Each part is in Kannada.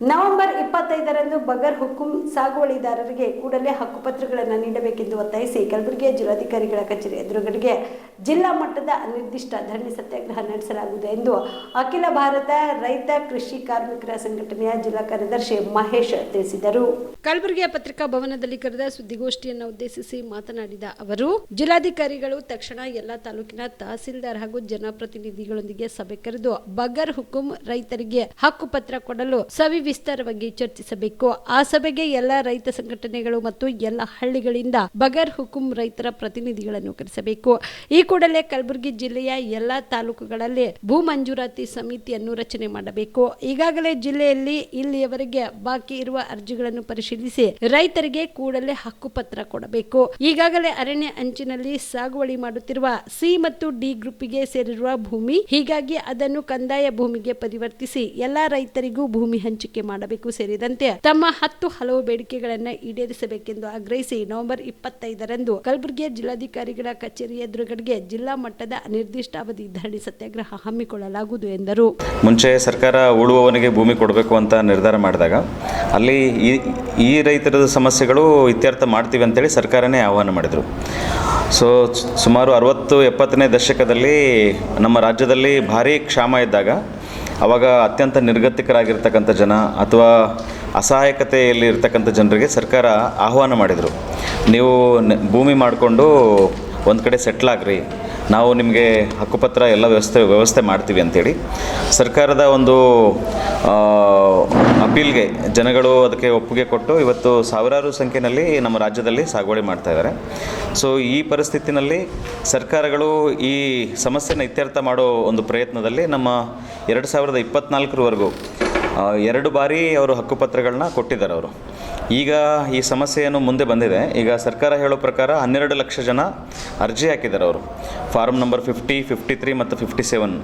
ನವೆಂಬರ್ ಇಪ್ಪತ್ತೈದರಂದು ಬಗರ್ ಹುಕುಂ ಸಾಗುವಳಿದಾರರಿಗೆ ಕೂಡಲೇ ಹಕ್ಕುಪತ್ರಗಳನ್ನು ನೀಡಬೇಕೆಂದು ಒತ್ತಾಯಿಸಿ ಕಲಬುರಗಿಯ ಜಿಲ್ಲಾಧಿಕಾರಿಗಳ ಕಚೇರಿ ಎದುರುಗಡೆಗೆ ಜಿಲ್ಲಾ ಮಟ್ಟದ ಅನಿರ್ದಿಷ್ಟ ಧರಣಿ ಸತ್ಯಾಗ್ರಹ ನಡೆಸಲಾಗುವುದು ಎಂದು ಅಖಿಲ ಭಾರತ ರೈತ ಕೃಷಿ ಕಾರ್ಮಿಕರ ಸಂಘಟನೆಯ ಜಿಲ್ಲಾ ಕಾರ್ಯದರ್ಶಿ ಮಹೇಶ್ ತಿಳಿಸಿದರು. ಕಲಬುರಗಿಯ ಪತ್ರಿಕಾ ಭವನದಲ್ಲಿ ಕರೆದ ಸುದ್ದಿಗೋಷ್ಠಿಯನ್ನು ಉದ್ದೇಶಿಸಿ ಮಾತನಾಡಿದ ಅವರು, ಜಿಲ್ಲಾಧಿಕಾರಿಗಳು ತಕ್ಷಣ ಎಲ್ಲಾ ತಾಲೂಕಿನ ತಹಸೀಲ್ದಾರ್ ಹಾಗೂ ಜನಪ್ರತಿನಿಧಿಗಳೊಂದಿಗೆ ಸಭೆ ಕರೆದು ಬಗರ್ ಹುಕುಂ ರೈತರಿಗೆ ಹಕ್ಕುಪತ್ರ ಕೊಡಲು ಸವಿವಿಸ್ತಾರವಾಗಿ ಚರ್ಚಿಸಬೇಕು. ಆ ಸಭೆಗೆ ಎಲ್ಲ ರೈತ ಸಂಘಟನೆಗಳು ಮತ್ತು ಎಲ್ಲ ಹಳ್ಳಿಗಳಿಂದ ಬಗರ್ ಹುಕುಂ ರೈತರ ಪ್ರತಿನಿಧಿಗಳನ್ನು ಕರೆಸಬೇಕು. ಈ ಕೂಡಲೇ ಕಲಬುರಗಿ ಜಿಲ್ಲೆಯ ಎಲ್ಲ ತಾಲೂಕುಗಳಲ್ಲಿ ಭೂ ಮಂಜೂರಾತಿ ಸಮಿತಿಯನ್ನು ರಚನೆ ಮಾಡಬೇಕು. ಈಗಾಗಲೇ ಜಿಲ್ಲೆಯಲ್ಲಿ ಇಲ್ಲಿಯವರೆಗೆ ಬಾಕಿ ಇರುವ ಅರ್ಜಿಗಳನ್ನು ಪರಿಶೀಲಿಸಿ ರೈತರಿಗೆ ಕೂಡಲೇ ಹಕ್ಕುಪತ್ರ ಕೊಡಬೇಕು. ಈಗಾಗಲೇ ಅರಣ್ಯ ಅಂಚಿನಲ್ಲಿ ಸಾಗುವಳಿ ಮಾಡುತ್ತಿರುವ ಸಿ ಮತ್ತು ಡಿ ಗ್ರೂಪ್ಗೆ ಸೇರಿರುವ ಭೂಮಿ, ಹೀಗಾಗಿ ಅದನ್ನು ಕಂದಾಯ ಭೂಮಿಗೆ ಪರಿವರ್ತಿಸಿ ಎಲ್ಲಾ ರೈತರಿಗೂ ಭೂಮಿ ಹಂಚಿಕೆ ಮಾಡಬೇಕು ಸೇರಿದಂತೆ ತಮ್ಮ ಹತ್ತು ಹಲವು ಬೇಡಿಕೆಗಳನ್ನು ಈಡೇರಿಸಬೇಕೆಂದು ಆಗ್ರಹಿಸಿ ನವೆಂಬರ್ ಇಪ್ಪತ್ತೈದರಂದು ಕಲಬುರಗಿಯ ಜಿಲ್ಲಾಧಿಕಾರಿಗಳ ಕಚೇರಿ ಎದುರುಗಡೆಗೆ ಜಿಲ್ಲಾ ಮಟ್ಟದ ಅನಿರ್ದಿಷ್ಟಾವಧಿ ಧರಣಿ ಸತ್ಯಾಗ್ರಹ ಹಮ್ಮಿಕೊಳ್ಳಲಾಗುವುದು ಎಂದರು. ಮುಂಚೆ ಸರ್ಕಾರ ಉಳುವವನಿಗೆ ಭೂಮಿ ಕೊಡಬೇಕು ಅಂತ ನಿರ್ಧಾರ ಮಾಡಿದಾಗ ಅಲ್ಲಿ ಈ ಈ ರೈತರ ಸಮಸ್ಯೆಗಳು ಇತ್ಯರ್ಥ ಮಾಡ್ತೀವಿ ಅಂತೇಳಿ ಸರ್ಕಾರನೇ ಆಹ್ವಾನ ಮಾಡಿದರು. ಸೊ ಸುಮಾರು ಅರವತ್ತು ಎಪ್ಪತ್ತನೇ ದಶಕದಲ್ಲಿ ನಮ್ಮ ರಾಜ್ಯದಲ್ಲಿ ಭಾರೀ ಕ್ಷಾಮ ಇದ್ದಾಗ ಅವಾಗ ಅತ್ಯಂತ ನಿರ್ಗತಿಕರಾಗಿರ್ತಕ್ಕಂಥ ಜನ ಅಥವಾ ಅಸಹಾಯಕತೆಯಲ್ಲಿ ಇರ್ತಕ್ಕಂಥ ಜನರಿಗೆ ಸರ್ಕಾರ ಆಹ್ವಾನ ಮಾಡಿದರು. ನೀವು ಭೂಮಿ ಮಾಡಿಕೊಂಡು ಒಂದು ಕಡೆ ಸೆಟ್ಲ್ ಆಗ್ರಿ. ನಾವು ನಿಮಗೆ ಹಕ್ಕುಪತ್ರ ಎಲ್ಲ ವ್ಯವಸ್ಥೆ ವ್ಯವಸ್ಥೆ ಮಾಡ್ತೀವಿ ಅಂತೇಳಿ ಸರ್ಕಾರದ ಒಂದು ಅಪೀಲ್ಗೆ ಜನಗಳು ಅದಕ್ಕೆ ಒಪ್ಪಿಗೆ ಕೊಟ್ಟು ಇವತ್ತು ಸಾವಿರಾರು ಸಂಖ್ಯೆಯಲ್ಲಿ ನಮ್ಮ ರಾಜ್ಯದಲ್ಲಿ ಸಾಗುವಳಿ ಮಾಡ್ತಾ ಇದ್ದಾರೆ. ಸೊ ಈ ಪರಿಸ್ಥಿತಿನಲ್ಲಿ ಸರ್ಕಾರಗಳು ಈ ಸಮಸ್ಯೆನ ಇತ್ಯರ್ಥ ಮಾಡೋ ಒಂದು ಪ್ರಯತ್ನದಲ್ಲಿ ನಮ್ಮ ಎರಡು ಸಾವಿರದ ಇಪ್ಪತ್ತ್ನಾಲ್ಕರವರೆಗೂ ಎರಡು ಬಾರಿ ಅವರು ಹಕ್ಕುಪತ್ರಗಳನ್ನ ಕೊಟ್ಟಿದ್ದಾರೆ ಅವರು. ಈಗ ಈ ಸಮಸ್ಯೆಯನ್ನು ಮುಂದೆ ಬಂದಿದೆ. ಈಗ ಸರ್ಕಾರ ಹೇಳೋ ಪ್ರಕಾರ ಹನ್ನೆರಡು ಲಕ್ಷ ಜನ ಅರ್ಜಿ ಹಾಕಿದ್ದಾರೆ ಅವರು. Form number fifty fifty three ಮತ್ತು ಫಿಫ್ಟಿ ಸೆವೆನ್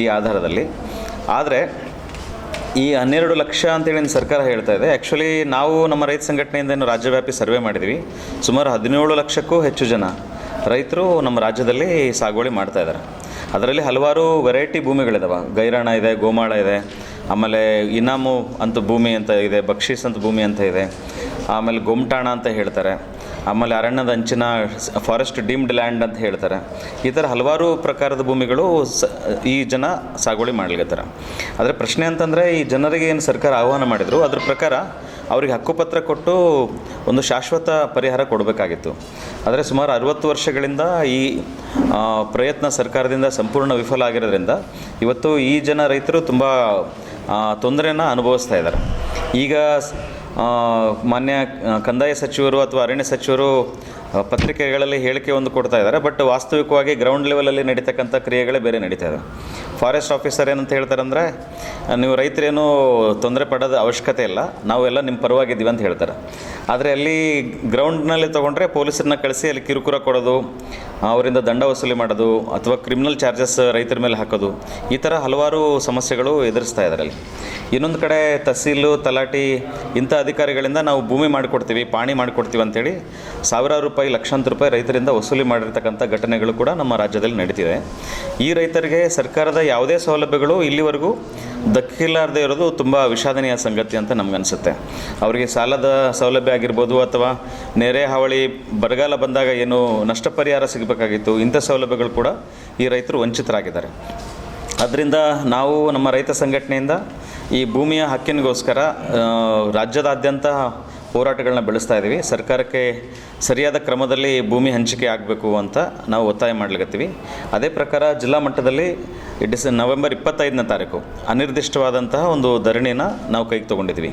ಈ ಆಧಾರದಲ್ಲಿ. ಆದರೆ ಈ ಹನ್ನೆರಡು ಲಕ್ಷ ಅಂತೇಳಿ ಸರ್ಕಾರ ಹೇಳ್ತಾ ಇದೆ. ಆ್ಯಕ್ಚುಲಿ ನಾವು ನಮ್ಮ ರೈತ ಸಂಘಟನೆಯಿಂದ ಏನು ರಾಜ್ಯವ್ಯಾಪಿ ಸರ್ವೆ ಮಾಡಿದ್ವಿ. ಸುಮಾರು ಹದಿನೇಳು ಲಕ್ಷಕ್ಕೂ ಹೆಚ್ಚು ಜನ ರೈತರು ನಮ್ಮ ರಾಜ್ಯದಲ್ಲಿ ಸಾಗುವಳಿ ಮಾಡ್ತಾ ಇದ್ದಾರೆ. ಅದರಲ್ಲಿ ಹಲವಾರು ವೆರೈಟಿ ಭೂಮಿಗಳಿದಾವೆ. ಗೈರಾಣ ಇದೆ, ಗೋಮಾಳ ಇದೆ, ಆಮೇಲೆ ಇನಾಮು ಅಂತ ಭೂಮಿ ಅಂತ ಇದೆ, ಬಕ್ಷೀಸ್ ಅಂತ ಭೂಮಿ ಅಂತ ಇದೆ. ಆಮೇಲೆ ಗೊಮ್ಟಾಣ ಅಂತ ಹೇಳ್ತಾರೆ. ಆಮೇಲೆ ಅರಣ್ಯದ ಅಂಚಿನ ಫಾರೆಸ್ಟ್ ಡೀಮ್ಡ್ ಲ್ಯಾಂಡ್ ಅಂತ ಹೇಳ್ತಾರೆ. ಈ ಥರ ಹಲವಾರು ಪ್ರಕಾರದ ಭೂಮಿಗಳು ಸ, ಈ ಜನ ಸಾಗುವಳಿ ಮಾಡ್ಲಿಕತ್ತಾರ. ಆದರೆ ಪ್ರಶ್ನೆ ಅಂತಂದರೆ ಈ ಜನರಿಗೆ ಏನು ಸರ್ಕಾರ ಆಹ್ವಾನ ಮಾಡಿದರು, ಅದ್ರ ಪ್ರಕಾರ ಅವ್ರಿಗೆ ಹಕ್ಕುಪತ್ರ ಕೊಟ್ಟು ಒಂದು ಶಾಶ್ವತ ಪರಿಹಾರ ಕೊಡಬೇಕಾಗಿತ್ತು. ಆದರೆ ಸುಮಾರು ಅರುವತ್ತು ವರ್ಷಗಳಿಂದ ಈ ಪ್ರಯತ್ನ ಸರ್ಕಾರದಿಂದ ಸಂಪೂರ್ಣ ವಿಫಲ ಆಗಿರೋದ್ರಿಂದ ಇವತ್ತು ಈ ಜನ ರೈತರು ತುಂಬ ತೊಂದರೆಯನ್ನು ಅನುಭವಿಸ್ತಾ ಇದ್ದಾರೆ. ಈಗ ಮಾನ್ಯ ಕಂದಾಯ ಸಚಿವರು ಅಥವಾ ಅರಣ್ಯ ಸಚಿವರು ಪತ್ರಿಕೆಗಳಲ್ಲಿ ಹೇಳಿಕೆ ಒಂದು ಕೊಡ್ತಾ ಇದ್ದಾರೆ. ಬಟ್ ವಾಸ್ತವಿಕವಾಗಿ ಗ್ರೌಂಡ್ ಲೆವೆಲಲ್ಲಿ ನಡೀತಕ್ಕಂಥ ಕ್ರಿಯೆಗಳೇ ಬೇರೆ ನಡೀತಾ ಇದೆ. ಫಾರೆಸ್ಟ್ ಆಫೀಸರ್ ಏನಂತ ಹೇಳ್ತಾರಂದರೆ ನೀವು ರೈತರೇನು ತೊಂದರೆ ಪಡೋದ ಅವಶ್ಯಕತೆ ಇಲ್ಲ. ನಾವೆಲ್ಲ ನಿಮ್ಮ ಪರವಾಗಿದ್ದೀವಿ ಅಂತ ಹೇಳ್ತಾರೆ. ಆದರೆ ಅಲ್ಲಿ ಗ್ರೌಂಡ್ನಲ್ಲಿ ತೊಗೊಂಡ್ರೆ ಪೊಲೀಸರನ್ನ ಕಳಿಸಿ ಅಲ್ಲಿ ಕಿರುಕುಳ ಕೊಡೋದು, ಅವರಿಂದ ದಂಡ ವಸೂಲಿ ಮಾಡೋದು, ಅಥವಾ ಕ್ರಿಮಿನಲ್ ಚಾರ್ಜಸ್ ರೈತರ ಮೇಲೆ ಹಾಕೋದು, ಈ ಥರ ಹಲವಾರು ಸಮಸ್ಯೆಗಳು ಎದುರಿಸ್ತಾ ಇದ್ದಾರೆ ಅಲ್ಲಿ. ಇನ್ನೊಂದು ಕಡೆ ತಹಸೀಲು, ತಲಾಟಿ, ಇಂಥ ಅಧಿಕಾರಿಗಳಿಂದ ನಾವು ಭೂಮಿ ಮಾಡಿಕೊಡ್ತೀವಿ, ಪಾಣಿ ಮಾಡಿಕೊಡ್ತೀವಿ ಅಂತೇಳಿ ಸಾವಿರಾರು ರೂಪಾಯಿ, ಲಕ್ಷಾಂತರ ರೂಪಾಯಿ ರೈತರಿಂದ ವಸೂಲಿ ಮಾಡಿರ್ತಕ್ಕಂಥ ಘಟನೆಗಳು ಕೂಡ ನಮ್ಮ ರಾಜ್ಯದಲ್ಲಿ ನಡೀತಿದೆ. ಈ ರೈತರಿಗೆ ಸರ್ಕಾರದ ಯಾವುದೇ ಸೌಲಭ್ಯಗಳು ಇಲ್ಲಿವರೆಗೂ ದಕ್ಕಿಲಾರದೇ ಇರೋದು ತುಂಬ ವಿಷಾದನೀಯ ಸಂಗತಿ ಅಂತ ನಮಗನ್ಸುತ್ತೆ. ಅವರಿಗೆ ಸಾಲದ ಸೌಲಭ್ಯ ಆಗಿರ್ಬೋದು ಅಥವಾ ನೆರೆ ಹಾವಳಿ, ಬರಗಾಲ ಬಂದಾಗ ಏನು ನಷ್ಟ ಪರಿಹಾರ ಸಿಗಬೇಕಾಗಿತ್ತು, ಇಂಥ ಸೌಲಭ್ಯಗಳು ಕೂಡ ಈ ರೈತರು ವಂಚಿತರಾಗಿದ್ದಾರೆ. ಅದರಿಂದ ನಾವು ನಮ್ಮ ರೈತ ಸಂಘಟನೆಯಿಂದ ಈ ಭೂಮಿಯ ಹಕ್ಕಿನಿಗೋಸ್ಕರ ರಾಜ್ಯದಾದ್ಯಂತ ಹೋರಾಟಗಳನ್ನ ಬೆಳೆಸ್ತಾ ಇದ್ದೀವಿ. ಸರ್ಕಾರಕ್ಕೆ ಸರಿಯಾದ ಕ್ರಮದಲ್ಲಿ ಭೂಮಿ ಹಂಚಿಕೆ ಆಗಬೇಕು ಅಂತ ನಾವು ಒತ್ತಾಯ ಮಾಡ್ಲಿಕತ್ತೀವಿ. ಅದೇ ಪ್ರಕಾರ ಜಿಲ್ಲಾ ಮಟ್ಟದಲ್ಲಿ ಡಿಸ್, ನವೆಂಬರ್ ಇಪ್ಪತ್ತೈದನೇ ತಾರೀಕು ಅನಿರ್ದಿಷ್ಟವಾದಂತಹ ಒಂದು ಧರಣಿನ ನಾವು ಕೈಗೆ ತೊಗೊಂಡಿದ್ವಿ